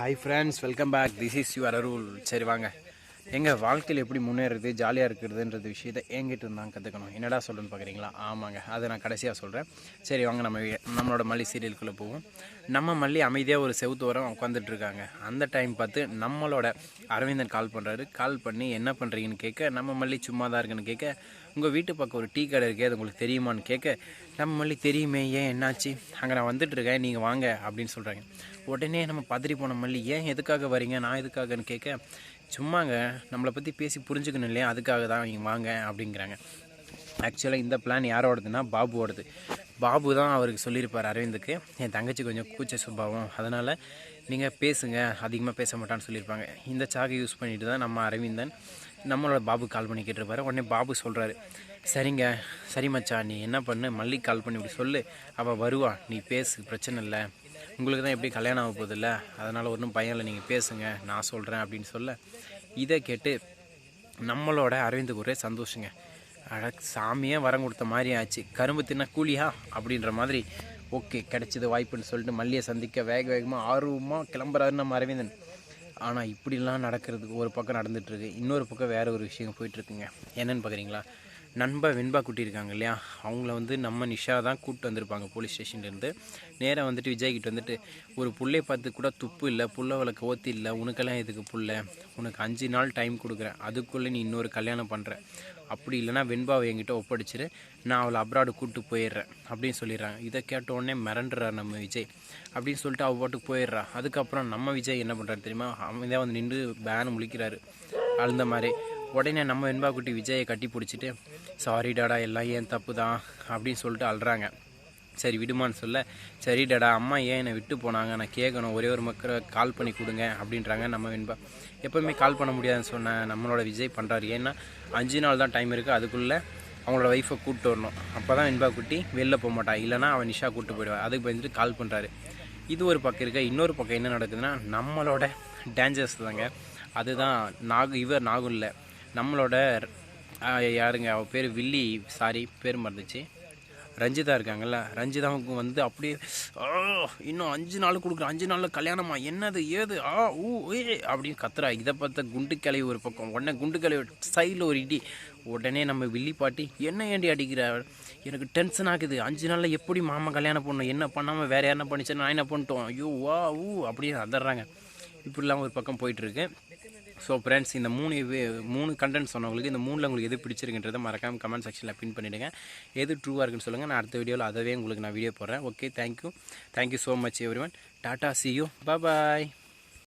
Hi friends welcome back this is your Arul சரி வாங்க. எங்கள் வாழ்க்கையில் எப்படி முன்னேறது ஜாலியாக இருக்கிறதுன்றது விஷயத்தை என்கிட்ட இருந்தாங்க கற்றுக்கணும் என்னடா சொல்லுன்னு பார்க்குறீங்களா ஆமாங்க. அதை நான் கடைசியாக சொல்கிறேன் சரி வாங்க நம்ம நம்மளோட மல்லி சீரியலுக்குள்ளே போவோம். நம்ம மல்லி அமைதியாக ஒரு செவுத்து ஓரம் உட்காந்துட்டு இருக்காங்க. அந்த டைம் பார்த்து நம்மளோட அரவிந்தன் கால் பண்ணுறாரு கால் பண்ணி என்ன பண்ணுறீங்கன்னு கேட்க நம்ம மல்லி சும்மா தான் இருக்குன்னு கேட்க உங்கள் வீட்டு பக்கம் ஒரு டீ கடை இருக்கே அது உங்களுக்கு தெரியுமான்னு கேட்க நம்ம மல்லி தெரியுமே ஏன் என்னாச்சு? அங்கே நான் வந்துட்டு இருக்கேன் நீங்கள் வாங்க அப்படின்னு சொல்கிறாங்க உடனே நம்ம பதறி போன மல்லி ஏன் எதுக்காக வரீங்க? நான் எதுக்காகன்னு கேட்க சும்மாங்க நம்மளை பற்றி பேசி புரிஞ்சுக்கணும் இல்லையா? அதுக்காக தான் நீங்கள் வாங்க அப்படிங்கிறாங்க. ஆக்சுவலாக இந்த பிளான் யாரோடதுன்னா பாபுவோடது பாபு தான் அவருக்கு சொல்லியிருப்பார் அரவிந்துக்கு என் தங்கச்சி கொஞ்சம் கூச்ச சுபாவம். அதனால் நீங்கள் பேசுங்க அதிகமாக பேச மாட்டான்னு சொல்லியிருப்பாங்க. இந்த சாகை யூஸ் பண்ணிட்டு தான் நம்ம அரவிந்தன் நம்மளோட பாபு கால் பண்ணி கேட்டிருப்பாரு. உடனே பாபு சொல்கிறாரு சரிங்க சரி மச்சா நீ என்ன பண்ணு? மல்லி கால் பண்ணி இப்படி சொல்லு. அவள் வருவா. நீ பேசு பிரச்சனை இல்லை. உங்களுக்கு தான் எப்படி கல்யாணம் ஆக போதில்ல அதனால் ஒன்றும் பயம் இல்லை நீங்கள் பேசுங்க நான் சொல்கிறேன் அப்படின்னு சொல்ல இதை கேட்டு நம்மளோட அரவிந்துக்கு ஒரே சந்தோஷங்க. அட சாமியே வரம் கொடுத்த மாதிரி ஆச்சு. கரும்பு தின்ன கூலியா? அப்படின்ற மாதிரி ஓகே கிடைச்சது வாய்ப்புன்னு சொல்லிட்டு மல்லியை சந்திக்க வேக வேகமாக ஆர்வமாக கிளம்புறாரு நம்ம அரவிந்தன். ஆனால் இப்படிலாம் நடக்கிறதுக்கு ஒரு பக்கம் நடந்துகிட்ருக்கு இன்னொரு பக்கம் வேற ஒரு விஷயம் போயிட்டுருக்குங்க என்னென்னு பார்க்குறீங்களா நண்பா வெண்பா குட்டி இருக்காங்க இல்லையா? அவங்கள வந்து நம்ம நிஷா தான் கூப்பிட்டு வந்திருப்பாங்க போலீஸ் ஸ்டேஷன்லேருந்து. நேராக வந்துட்டு விஜய்கிட்ட வந்துட்டு ஒரு புள்ளையை பார்த்து கூட துப்பு இல்லை புள்ள விளக்கு ஓத்தி இல்லை உனக்கெல்லாம் எதுக்கு புள்ள? உனக்கு அஞ்சு நாள் டைம் கொடுக்குறேன். அதுக்குள்ளே நீ இன்னொரு கல்யாணம் பண்ணுற அப்படி இல்லைன்னா வெண்பாவை என்கிட்ட ஒப்படைச்சிரு. நான் அவளை அப்ராடு கூப்பிட்டு போயிடுறேன். அப்படின்னு சொல்லிடுறாங்க. இதை கேட்ட உடனே மிரண்டுறார் நம்ம விஜய். அப்படின்னு சொல்லிட்டு அவ பாட்டுக்கு போயிடுறா. அதுக்கப்புறம் நம்ம விஜய் என்ன பண்ணுறாரு தெரியுமா? அவன் தான் வந்து நின்று பேனு முழிக்கிறாரு. அழுந்த மாதிரி. உடனே நம்ம வெண்பா குட்டி விஜயை கட்டி பிடிச்சிட்டு சாரி டாடா எல்லாம் ஏன் தப்பு தான் அப்படின்னு சொல்லிட்டு அழுறாங்க. சரி விடுமான்னு சொல்ல. சரி டாடா அம்மா ஏன் என்னை விட்டு போனாங்க? நான் கேட்கணும். ஒரே ஒரு மக்கள் கால் பண்ணி கொடுங்க அப்படின்றாங்க நம்ம வெண்பா. எப்போவுமே கால் பண்ண முடியாதுன்னு சொன்ன நம்மளோட விஜய் பண்ணுறாரு ஏன்னா அஞ்சு நாள் தான் டைம் இருக்குது அதுக்குள்ளே அவங்களோட ஒய்ஃபை கூப்பிட்டு வரணும். அப்போ தான் வெண்பா குட்டி வெளில போக மாட்டா. இல்லைனா அவன் நிஷா கூப்பிட்டு போயிடுவாள் அதுக்கு பயந்துட்டு கால் பண்ணுறாரு இது ஒரு பக்கம் இருக்க. இன்னொரு பக்கம் என்ன நடக்குதுன்னா நம்மளோட டேஞ்சர்ஸ் தாங்க. அதுதான் நாகு இவர் நாகும் இல்லை. நம்மளோட யாருங்க அவள் பேர் வில்லி சாரி பேர் மறந்துச்சு. ரஞ்சிதா இருக்காங்கல்ல ரஞ்சிதாவுக்கு வந்து அப்படியே ஆ இன்னும் அஞ்சு நாள் கொடுக்குறேன் அஞ்சு நாளில் கல்யாணமா என்னது ஏது ஆ ஊ ஏ அப்படின்னு கத்துறா. இதை பார்த்தா குண்டு கிளவி ஒரு பக்கம் உடனே குண்டு கிளவி சைடில் ஒரு இடி. உடனே நம்ம வில்லி பாட்டி என்ன ஏண்டி அடிக்கிற? எனக்கு டென்ஷன் ஆகுது. அஞ்சு நாளில் எப்படி மாமா கல்யாணம் பண்ணணும்? என்ன பண்ணாமல் வேறு யாருன்னா பண்ணிச்சா? நான் என்ன பண்ணிட்டோம்? ஐயோ வா ஊ அப்படின்னு அதர்றாங்க. இப்படிலாம் ஒரு பக்கம் போயிட்டுருக்கு. ஸோ ஃப்ரெண்ட்ஸ் இந்த மூணு வே- மூணு கண்டென்ட் சொன்னவங்களுக்கு இந்த மூணில் உங்களுக்கு எது பிடிச்சிருக்குன்றதை மறக்காமல் கமெண்ட் செக்ஷனில் பின் பண்ணிவிடுங்க எது ட்ரூவாக இருக்குன்னு சொல்லுங்கள் நான் அடுத்த வீடியோவில் அதவே உங்களுக்கு நான் வீடியோ போடுறேன். Okay thank you thank you so much everyone tata see you bye